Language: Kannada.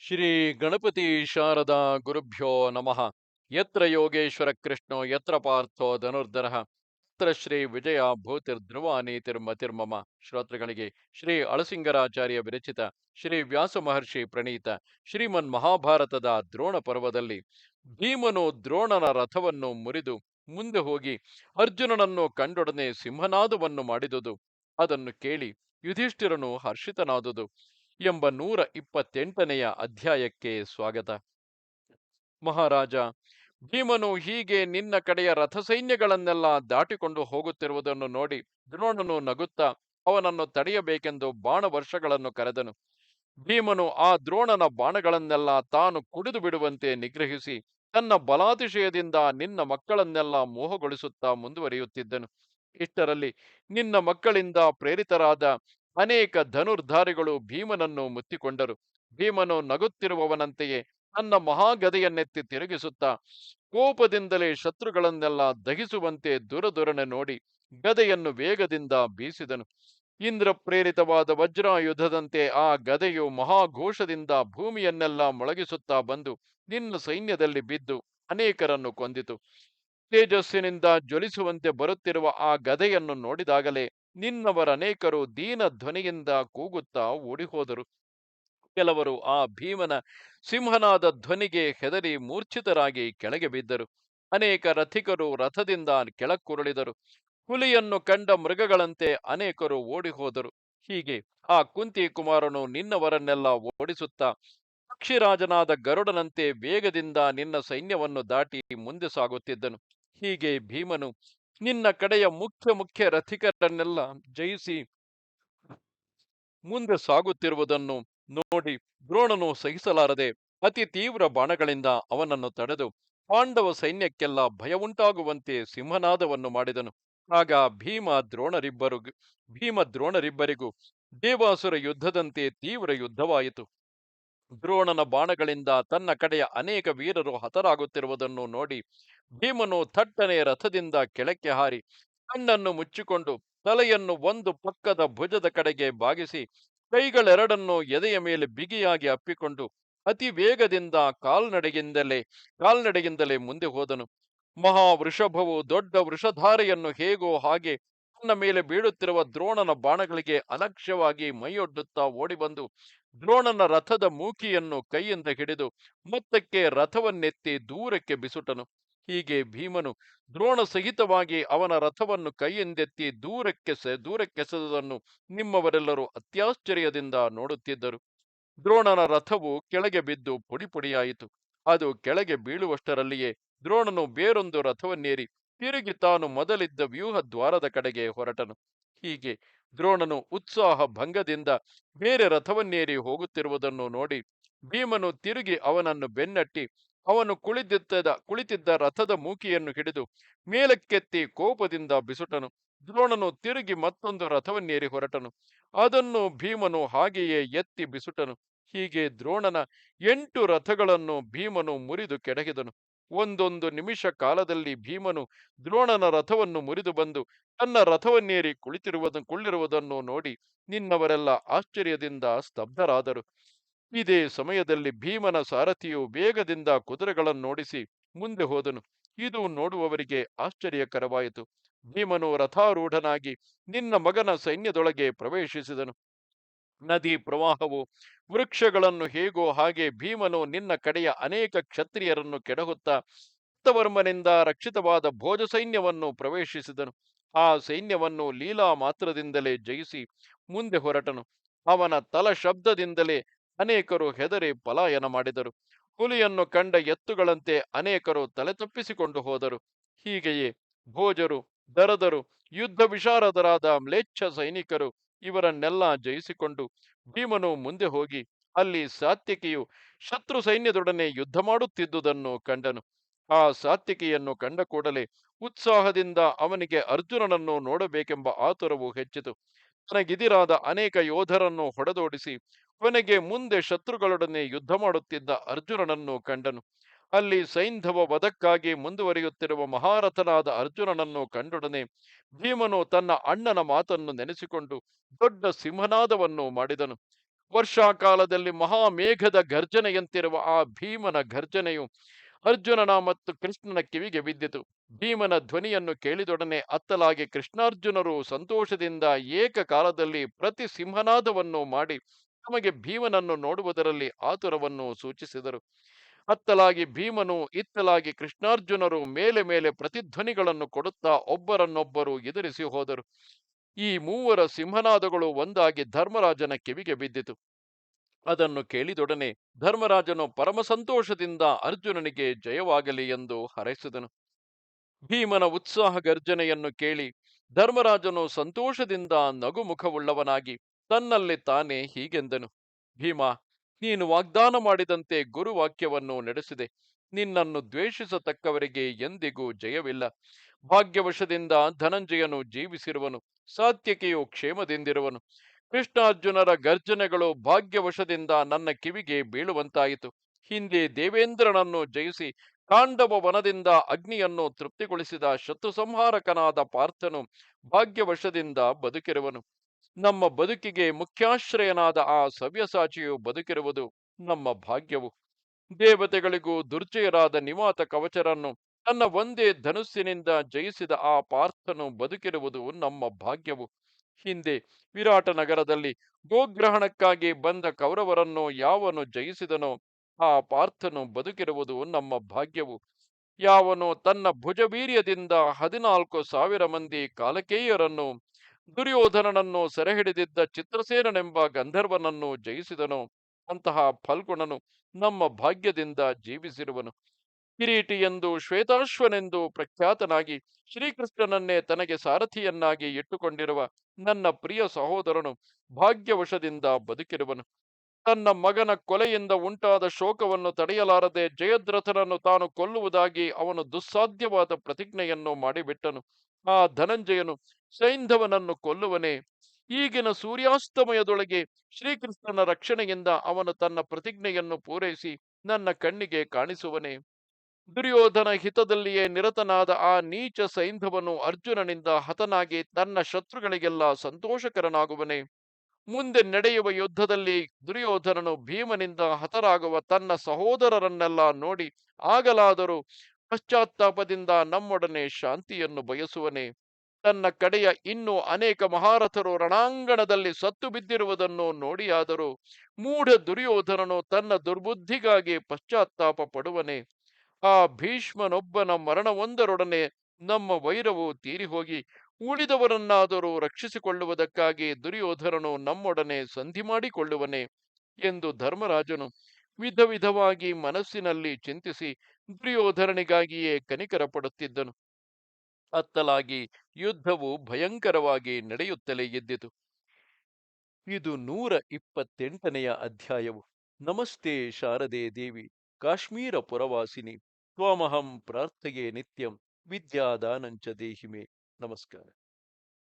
ಶ್ರೀ ಗಣಪತಿ ಶಾರದಾ ಗುರುಭ್ಯೋ ನಮಃ. ಯತ್ರ ಯೋಗೇಶ್ವರ ಕೃಷ್ಣೋ, ಯತ್ರ ಪಾರ್ಥೋ ಧನುರ್ಧರ. ಯತ್ರ ಶ್ರೀ ವಿಜಯ ಭೂತಿರ್ಧ್ರುವ ನೀತಿರ್ಮತಿರ್ಮಮ ಶ್ರೋತೃಗಳಿಗೆ ಶ್ರೀ ಅಳಸಿಂಗರಾಚಾರ್ಯ ವಿರಚಿತ ಶ್ರೀ ವ್ಯಾಸ ಮಹರ್ಷಿ ಪ್ರಣೀತ ಶ್ರೀಮನ್ ಮಹಾಭಾರತದ ದ್ರೋಣ ಪರ್ವದಲ್ಲಿ ಭೀಮನು ದ್ರೋಣನ ರಥವನ್ನು ಮುರಿದು ಮುಂದೆ ಹೋಗಿ ಅರ್ಜುನನನ್ನು ಕಂಡೊಡನೆ ಸಿಂಹನಾದವನ್ನು ಮಾಡಿದುದು. ಅದನ್ನು ಕೇಳಿ ಯುಧಿಷ್ಠಿರನು ಹರ್ಷಿತನಾದುದು. ಎಂಬ ನೂರ ಇಪ್ಪತ್ತೆಂಟನೆಯ ಅಧ್ಯಾಯಕ್ಕೆ ಸ್ವಾಗತ. ಮಹಾರಾಜ, ಭೀಮನು ಹೀಗೆ ನಿನ್ನ ಕಡೆಯ ರಥಸೈನ್ಯಗಳನ್ನೆಲ್ಲ ದಾಟಿಕೊಂಡು ಹೋಗುತ್ತಿರುವುದನ್ನು ನೋಡಿ ದ್ರೋಣನು ನಗುತ್ತಾ ಅವನನ್ನು ತಡೆಯಬೇಕೆಂದು ಬಾಣ ವರ್ಷಗಳನ್ನು ಕರೆದನು. ಭೀಮನು ಆ ದ್ರೋಣನ ಬಾಣಗಳನ್ನೆಲ್ಲ ತಾನು ಕುಡಿದು ಬಿಡುವಂತೆ ನಿಗ್ರಹಿಸಿ ತನ್ನ ಬಲಾತಿಶಯದಿಂದ ನಿನ್ನ ಮಕ್ಕಳನ್ನೆಲ್ಲ ಮೋಹಗೊಳಿಸುತ್ತಾ ಮುಂದುವರಿಯುತ್ತಿದ್ದನು. ಇಷ್ಟರಲ್ಲಿ ನಿನ್ನ ಮಕ್ಕಳಿಂದ ಪ್ರೇರಿತರಾದ ಅನೇಕ ಧನುರ್ಧಾರಿಗಳು ಭೀಮನನ್ನು ಮುತ್ತಿಕೊಂಡರು. ಭೀಮನು ನಗುತ್ತಿರುವವನಂತೆಯೇ ತನ್ನ ಮಹಾಗದೆಯನ್ನೆತ್ತಿ ತಿರುಗಿಸುತ್ತಾ, ಕೋಪದಿಂದಲೇ ಶತ್ರುಗಳನ್ನೆಲ್ಲ ದಹಿಸುವಂತೆ ದುರದುರನೆ ನೋಡಿ ಗದೆಯನ್ನು ವೇಗದಿಂದ ಬೀಸಿದನು. ಇಂದ್ರ ಪ್ರೇರಿತವಾದ ವಜ್ರಾಯುಧದಂತೆ ಆ ಗದೆಯು ಮಹಾಘೋಷದಿಂದ ಭೂಮಿಯನ್ನೆಲ್ಲ ಮೊಳಗಿಸುತ್ತಾ ಬಂದು ನಿನ್ನ ಸೈನ್ಯದಲ್ಲಿ ಬಿದ್ದು ಅನೇಕರನ್ನು ಕೊಂದಿತು. ತೇಜಸ್ಸಿನಿಂದ ಜ್ವಲಿಸುವಂತೆ ಬರುತ್ತಿರುವ ಆ ಗದೆಯನ್ನು ನೋಡಿದಾಗಲೇ ನಿನ್ನವರನೇಕರು ದೀನ ಧ್ವನಿಯಿಂದ ಕೂಗುತ್ತಾ ಓಡಿಹೋದರು. ಕೆಲವರು ಆ ಭೀಮನ ಸಿಂಹನಾದ ಧ್ವನಿಗೆ ಹೆದರಿ ಮೂರ್ಛಿತರಾಗಿ ಕೆಳಗೆ ಬಿದ್ದರು. ಅನೇಕ ರಥಿಕರು ರಥದಿಂದ ಕೆಳಕ್ಕುರುಳಿದರು. ಹುಲಿಯನ್ನು ಕಂಡ ಮೃಗಗಳಂತೆ ಅನೇಕರು ಓಡಿಹೋದರು. ಹೀಗೆ ಆ ಕುಂತಿ ಕುಮಾರನು ನಿನ್ನವರನ್ನೆಲ್ಲ ಓಡಿಸುತ್ತಾ, ಪಕ್ಷಿರಾಜನಾದ ಗರುಡನಂತೆ ವೇಗದಿಂದ ನಿನ್ನ ಸೈನ್ಯವನ್ನು ದಾಟಿ ಮುಂದೆ ಸಾಗುತ್ತಿದ್ದನು. ಹೀಗೆ ಭೀಮನು ನಿನ್ನ ಕಡೆಯ ಮುಖ್ಯ ಮುಖ್ಯ ರಥಿಕರನ್ನೆಲ್ಲ ಜಯಿಸಿ ಮುಂದೆ ಸಾಗುತ್ತಿರುವುದನ್ನು ನೋಡಿ ದ್ರೋಣನು ಸಹಿಸಲಾರದೆ ಅತಿ ತೀವ್ರ ಬಾಣಗಳಿಂದ ಅವನನ್ನು ತಡೆದು ಪಾಂಡವ ಸೈನ್ಯಕ್ಕೆಲ್ಲ ಭಯವುಂಟಾಗುವಂತೆ ಸಿಂಹನಾದವನ್ನು ಮಾಡಿದನು. ಆಗ ಭೀಮ ದ್ರೋಣರಿಬ್ಬರು ಭೀಮ ದ್ರೋಣರಿಬ್ಬರಿಗೂ ದೇವಾಸುರ ಯುದ್ಧದಂತೆ ತೀವ್ರ ಯುದ್ಧವಾಯಿತು. ದ್ರೋಣನ ಬಾಣಗಳಿಂದ ತನ್ನ ಕಡೆಯ ಅನೇಕ ವೀರರು ಹತರಾಗುತ್ತಿರುವುದನ್ನು ನೋಡಿ ಭೀಮನು ಥಟ್ಟನೆ ರಥದಿಂದ ಕೆಳಕ್ಕೆ ಹಾರಿ ಕಣ್ಣನ್ನು ಮುಚ್ಚಿಕೊಂಡು ತಲೆಯನ್ನು ಒಂದು ಪಕ್ಕದ ಭುಜದ ಕಡೆಗೆ ಬಾಗಿಸಿ ಕೈಗಳೆರಡನ್ನು ಎದೆಯ ಮೇಲೆ ಬಿಗಿಯಾಗಿ ಅಪ್ಪಿಕೊಂಡು ಅತಿ ವೇಗದಿಂದ ಕಾಲ್ನಡೆಗಿಂದಲೇ ಕಾಲ್ನಡೆಗಿಂದಲೇ ಮುಂದೆ ಹೋದನು. ಮಹಾ ವೃಷಭವು ದೊಡ್ಡ ವೃಷಧಾರೆಯನ್ನು ಹೇಗೋ ಹಾಗೆ ತನ್ನ ಮೇಲೆ ಬೀಳುತ್ತಿರುವ ದ್ರೋಣನ ಬಾಣಗಳಿಗೆ ಅಲಕ್ಷ್ಯವಾಗಿ ಮೈಯೊಡ್ಡುತ್ತಾ ಓಡಿಬಂದು ದ್ರೋಣನ ರಥದ ಮೂಕಿಯನ್ನು ಕೈಯಿಂದ ಹಿಡಿದು ಮೊತ್ತಕ್ಕೆ ರಥವನ್ನೆತ್ತಿ ದೂರಕ್ಕೆ ಬಿಸುಟನು. ಹೀಗೆ ಭೀಮನು ದ್ರೋಣ ಸಹಿತವಾಗಿ ಅವನ ರಥವನ್ನು ಕೈಯಿಂದೆತ್ತಿ ದೂರಕ್ಕೆ ದೂರಕ್ಕೆಸೆದುದನ್ನು ನಿಮ್ಮವರೆಲ್ಲರೂ ಅತ್ಯಾಶ್ಚರ್ಯದಿಂದ ನೋಡುತ್ತಿದ್ದರು. ದ್ರೋಣನ ರಥವು ಕೆಳಗೆ ಬಿದ್ದು ಪುಡಿ ಪುಡಿಯಾಯಿತು ಅದು ಕೆಳಗೆ ಬೀಳುವಷ್ಟರಲ್ಲಿಯೇ ದ್ರೋಣನು ಬೇರೊಂದು ರಥವನ್ನೇರಿ ತಿರುಗಿ ತಾನು ಮೊದಲಿದ್ದ ವ್ಯೂಹ ದ್ವಾರದ ಕಡೆಗೆ ಹೊರಟನು. ಹೀಗೆ ದ್ರೋಣನು ಉತ್ಸಾಹ ಭಂಗದಿಂದ ಬೇರೆ ರಥವನ್ನೇರಿ ಹೋಗುತ್ತಿರುವುದನ್ನು ನೋಡಿ ಭೀಮನು ತಿರುಗಿ ಅವನನ್ನು ಬೆನ್ನಟ್ಟಿ ಅವನು ಕುಳಿತಿದ್ದ ಕುಳಿತಿದ್ದ ರಥದ ಮೂಕಿಯನ್ನು ಹಿಡಿದು ಮೇಲಕ್ಕೆತ್ತಿ ಕೋಪದಿಂದ ಬಿಸುಟನು. ದ್ರೋಣನು ತಿರುಗಿ ಮತ್ತೊಂದು ರಥವನ್ನೇರಿ ಹೊರಟನು. ಅದನ್ನು ಭೀಮನು ಹಾಗೆಯೇ ಎತ್ತಿ ಬಿಸುಟನು. ಹೀಗೆ ದ್ರೋಣನ ಎಂಟು ರಥಗಳನ್ನು ಭೀಮನು ಮುರಿದು ಕೆಡಹಿದನು. ಒಂದೊಂದು ನಿಮಿಷ ಕಾಲದಲ್ಲಿ ಭೀಮನು ದ್ರೋಣನ ರಥವನ್ನು ಮುರಿದು ಬಂದು ತನ್ನ ರಥವನ್ನೇರಿ ಕುಳಿತಿರುವುದ, ಕುಳ್ಳಿರುವುದನ್ನು ನೋಡಿ ನಿನ್ನವರೆಲ್ಲ ಆಶ್ಚರ್ಯದಿಂದ ಸ್ತಬ್ಧರಾದರು. ಇದೇ ಸಮಯದಲ್ಲಿ ಭೀಮನ ಸಾರಥಿಯು ವೇಗದಿಂದ ಕುದುರೆಗಳನ್ನೋಡಿಸಿ ಮುಂದೆ ಹೋದನು. ಇದು ನೋಡುವವರಿಗೆ ಆಶ್ಚರ್ಯಕರವಾಯಿತು. ಭೀಮನು ರಥಾರೂಢನಾಗಿ ನಿನ್ನ ಮಗನ ಸೈನ್ಯದೊಳಗೆ ಪ್ರವೇಶಿಸಿದನು. ನದಿ ಪ್ರವಾಹವು ವೃಕ್ಷಗಳನ್ನು ಹೇಗೋ ಹಾಗೆ ಭೀಮನು ನಿನ್ನ ಕಡೆಯ ಅನೇಕ ಕ್ಷತ್ರಿಯರನ್ನು ಕೆಡಹುತ್ತಾ ಸಪ್ತವರ್ಮನಿಂದ ರಕ್ಷಿತವಾದ ಭೋಜ ಸೈನ್ಯವನ್ನು ಪ್ರವೇಶಿಸಿದನು. ಆ ಸೈನ್ಯವನ್ನು ಲೀಲಾ ಮಾತ್ರದಿಂದಲೇ ಜಯಿಸಿ ಮುಂದೆ ಹೊರಟನು. ಅವನ ತಲ ಶಬ್ದದಿಂದಲೇ ಅನೇಕರು ಹೆದರಿ ಪಲಾಯನ ಮಾಡಿದರು. ಹುಲಿಯನ್ನು ಕಂಡ ಎತ್ತುಗಳಂತೆ ಅನೇಕರು ತಲೆ ತಪ್ಪಿಸಿಕೊಂಡು ಹೋದರು. ಹೀಗೆಯೇ ಭೋಜರು, ದರದರು, ಯುದ್ಧ ವಿಶಾರದರಾದ ಮ್ಲೇಚ್ಛ ಸೈನಿಕರು ಇವರನ್ನೆಲ್ಲ ಜಯಿಸಿಕೊಂಡು ಭೀಮನು ಮುಂದೆ ಹೋಗಿ ಅಲ್ಲಿ ಸಾತ್ಯಕಿಯು ಶತ್ರು ಸೈನ್ಯದೊಡನೆ ಯುದ್ಧ ಮಾಡುತ್ತಿದ್ದುದನ್ನು ಕಂಡನು. ಆ ಸಾತ್ಯಕಿಯನ್ನು ಕಂಡ ಕೂಡಲೇ ಉತ್ಸಾಹದಿಂದ ಅವನಿಗೆ ಅರ್ಜುನನನ್ನು ನೋಡಬೇಕೆಂಬ ಆತುರವು ಹೆಚ್ಚಿತು. ತನಗಿದಿರಾದ ಅನೇಕ ಯೋಧರನ್ನು ಹೊಡೆದೋಡಿಸಿ, ಕೊನೆಗೆ ಮುಂದೆ ಶತ್ರುಗಳೊಡನೆ ಯುದ್ಧ ಮಾಡುತ್ತಿದ್ದ ಅರ್ಜುನನನ್ನು ಕಂಡನು. ಅಲ್ಲಿ ಸೈಂಧವ ವಧಕ್ಕಾಗಿ ಮುಂದುವರಿಯುತ್ತಿರುವ ಮಹಾರಥನಾದ ಅರ್ಜುನನನ್ನು ಕಂಡೊಡನೆ ಭೀಮನು ತನ್ನ ಅಣ್ಣನ ಮಾತನ್ನು ನೆನೆಸಿಕೊಂಡು ದೊಡ್ಡ ಸಿಂಹನಾದವನ್ನು ಮಾಡಿದನು. ವರ್ಷಾಕಾಲದಲ್ಲಿ ಮಹಾಮೇಘದ ಗರ್ಜನೆಯಂತಿರುವ ಆ ಭೀಮನ ಗರ್ಜನೆಯು ಅರ್ಜುನನ ಮತ್ತು ಕೃಷ್ಣನ ಕಿವಿಗೆ ಬಿದ್ದಿತು. ಭೀಮನ ಧ್ವನಿಯನ್ನು ಕೇಳಿದೊಡನೆ ಅತ್ತಲಾಗಿ ಕೃಷ್ಣಾರ್ಜುನರು ಸಂತೋಷದಿಂದ ಏಕಕಾಲದಲ್ಲಿ ಪ್ರತಿ ಸಿಂಹನಾದವನ್ನು ಮಾಡಿ ತಮಗೆ ಭೀಮನನ್ನು ನೋಡುವುದರಲ್ಲಿ ಆತುರವನ್ನು ಸೂಚಿಸಿದರು. ಅತ್ತಲಾಗಿ ಭೀಮನು ಇತ್ತಲಾಗಿ ಕೃಷ್ಣಾರ್ಜುನರು ಮೇಲೆ ಮೇಲೆ ಪ್ರತಿಧ್ವನಿಗಳನ್ನು ಕೊಡುತ್ತಾ ಒಬ್ಬರನ್ನೊಬ್ಬರು ಎದುರಿಸಿ ಹೋದರು. ಈ ಮೂವರ ಸಿಂಹನಾದಗಳು ಒಂದಾಗಿ ಧರ್ಮರಾಜನ ಕಿವಿಗೆ ಬಿದ್ದಿತು. ಅದನ್ನು ಕೇಳಿದೊಡನೆ ಧರ್ಮರಾಜನು ಪರಮಸಂತೋಷದಿಂದ ಅರ್ಜುನನಿಗೆ ಜಯವಾಗಲಿ ಎಂದು ಹರೈಸಿದನು. ಭೀಮನ ಉತ್ಸಾಹ ಗರ್ಜನೆಯನ್ನು ಕೇಳಿ ಧರ್ಮರಾಜನು ಸಂತೋಷದಿಂದ ನಗುಮುಖವುಳ್ಳವನಾಗಿ ತನ್ನಲ್ಲಿ ತಾನೇ ಹೀಗೆಂದನು. ಭೀಮ ನೀನು ವಾಗ್ದಾನ ಮಾಡಿದಂತೆ ಗುರುವಾಕ್ಯವನ್ನು ನಡೆಸಿದೆ. ನಿನ್ನನ್ನು ದ್ವೇಷಿಸತಕ್ಕವರಿಗೆ ಎಂದಿಗೂ ಜಯವಿಲ್ಲ. ಭಾಗ್ಯವಶದಿಂದ ಧನಂಜಯನು ಜೀವಿಸಿರುವನು ಸಾತ್ಯಕೆಯು ಕ್ಷೇಮದಿಂದಿರುವನು. ಕೃಷ್ಣಾರ್ಜುನರ ಗರ್ಜನೆಗಳು ಭಾಗ್ಯವಶದಿಂದ ನನ್ನ ಕಿವಿಗೆ ಬೀಳುವಂತಾಯಿತು. ಹಿಂದೆ ದೇವೇಂದ್ರನನ್ನು ಜಯಿಸಿ ಕಾಂಡವ ವನದಿಂದ ಅಗ್ನಿಯನ್ನು ತೃಪ್ತಿಗೊಳಿಸಿದ ಶತ್ರು ಸಂಹಾರಕನಾದ ಪಾರ್ಥನು ಭಾಗ್ಯವಶದಿಂದ ಬದುಕಿರುವನು. ನಮ್ಮ ಬದುಕಿಗೆ ಮುಖ್ಯಾಶ್ರಯನಾದ ಆ ಸವ್ಯಸಾಚಿಯು ಬದುಕಿರುವುದು ನಮ್ಮ ಭಾಗ್ಯವು. ದೇವತೆಗಳಿಗೂ ದುರ್ಜಯರಾದ ನಿವಾತ ಕವಚರನ್ನು ತನ್ನ ಒಂದೇ ಧನುಸ್ಸಿನಿಂದ ಜಯಿಸಿದ ಆ ಪಾರ್ಥನು ಬದುಕಿರುವುದು ನಮ್ಮ ಭಾಗ್ಯವು. ಹಿಂದೆ ವಿರಾಟ ನಗರದಲ್ಲಿ ಗೋಗ್ರಹಣಕ್ಕಾಗಿ ಬಂದ ಕೌರವರನ್ನು ಯಾವನು ಜಯಿಸಿದನೋ ಆ ಪಾರ್ಥನು ಬದುಕಿರುವುದು ನಮ್ಮ ಭಾಗ್ಯವು. ಯಾವನು ತನ್ನ ಭುಜವೀರ್ಯದಿಂದ ಹದಿನಾಲ್ಕು ಸಾವಿರ ಮಂದಿ ಕಾಲಕೇಯರನ್ನು ದುರ್ಯೋಧನನನ್ನು ಸೆರೆಹಿಡಿದಿದ್ದ ಚಿತ್ರಸೇನನೆಂಬ ಗಂಧರ್ವನನ್ನು ಜಯಿಸಿದನು. ಅಂತಹ ಫಲ್ಗುಣನು ನಮ್ಮ ಭಾಗ್ಯದಿಂದ ಜೀವಿಸಿರುವನು. ಕಿರೀಟಿ ಎಂದು ಶ್ವೇತಾಶ್ವನೆಂದು ಪ್ರಖ್ಯಾತನಾಗಿ ಶ್ರೀಕೃಷ್ಣನನ್ನೇ ತನಗೆ ಸಾರಥಿಯನ್ನಾಗಿ ಇಟ್ಟುಕೊಂಡಿರುವ ನನ್ನ ಪ್ರಿಯ ಸಹೋದರನು ಭಾಗ್ಯವಶದಿಂದ ಬದುಕಿರುವನು. ತನ್ನ ಮಗನ ಕೊಲೆಯಿಂದ ಉಂಟಾದ ಶೋಕವನ್ನು ತಡೆಯಲಾರದೆ ಜಯದ್ರಥನನ್ನು ತಾನು ಕೊಲ್ಲುವುದಾಗಿ ಅವನು ದುಸ್ಸಾಧ್ಯವಾದ ಪ್ರತಿಜ್ಞೆಯನ್ನು ಮಾಡಿಬಿಟ್ಟನು. ಆ ಧನಂಜಯನು, ಸೈಂಧವನನ್ನು ಕೊಲ್ಲುವನೇ? ಈಗಿನ ಸೂರ್ಯಾಸ್ತಮಯದೊಳಗೆ ಶ್ರೀಕೃಷ್ಣನ ರಕ್ಷಣೆಯಿಂದ ಅವನು ತನ್ನ ಪ್ರತಿಜ್ಞೆಯನ್ನು ಪೂರೈಸಿ ನನ್ನ ಕಣ್ಣಿಗೆ ಕಾಣಿಸುವನೇ? ದುರ್ಯೋಧನ ಹಿತದಲ್ಲಿಯೇ ನಿರತನಾದ ಆ ನೀಚ ಸೈಂಧವನು ಅರ್ಜುನನಿಂದ ಹತನಾಗಿ ತನ್ನ ಶತ್ರುಗಳಿಗೆಲ್ಲ ಸಂತೋಷಕರನಾಗುವನೇ? ಮುಂದೆ ನಡೆಯುವ ಯುದ್ಧದಲ್ಲಿ ದುರ್ಯೋಧನನು ಭೀಮನಿಂದ ಹತರಾಗುವ ತನ್ನ ಸಹೋದರರನ್ನೆಲ್ಲ ನೋಡಿ ಆಗಲಾದರೂ ಪಶ್ಚಾತ್ತಾಪದಿಂದ ನಮ್ಮೊಡನೆ ಶಾಂತಿಯನ್ನು ಬಯಸುವನೆ. ತನ್ನ ಕಡೆಯ ಇನ್ನೂ ಅನೇಕ ಮಹಾರಥರು ರಣಾಂಗಣದಲ್ಲಿ ಸತ್ತು ಬಿದ್ದಿರುವುದನ್ನು ನೋಡಿಯಾದರೂ ಮೂಢ ದುರ್ಯೋಧನನು ತನ್ನ ದುರ್ಬುದ್ಧಿಗಾಗಿ ಪಶ್ಚಾತ್ತಾಪ ಪಡುವನೆ. ಆ ಭೀಷ್ಮನೊಬ್ಬನ ಮರಣವೊಂದರೊಡನೆ ನಮ್ಮ ವೈರವು ತೀರಿಹೋಗಿ ಉಳಿದವರನ್ನಾದರೂ ರಕ್ಷಿಸಿಕೊಳ್ಳುವುದಕ್ಕಾಗಿ ದುರ್ಯೋಧನನು ನಮ್ಮೊಡನೆ ಸಂಧಿ ಮಾಡಿಕೊಳ್ಳುವನೆ ಎಂದು ಧರ್ಮರಾಜನು ವಿಧ ವಿಧವಾಗಿ ಮನಸ್ಸಿನಲ್ಲಿ ಚಿಂತಿಸಿ ದುರ್ಯೋಧನನಿಗಾಗಿಯೇ ಕನಿಕರ ಪಡುತ್ತಿದ್ದನು ಅತ್ತಲಾಗಿ ಯುದ್ಧವು ಭಯಂಕರವಾಗಿ ನಡೆಯುತ್ತಲೇ ಇದ್ದಿತು. ಇದು ನೂರ ಇಪ್ಪತ್ತೆಂಟನೆಯ ಅಧ್ಯಾಯವು. ನಮಸ್ತೆ ಶಾರದೆ ದೇವಿ, ಕಾಶ್ಮೀರ ಪುರವಾಸಿನಿ, ತ್ವಮಹಂ ಪ್ರಾರ್ಥೆಯೇ ನಿತ್ಯಂ, ವಿದ್ಯಾದಾನಂಚ ದೇಹಿಮೆ. नमस्कार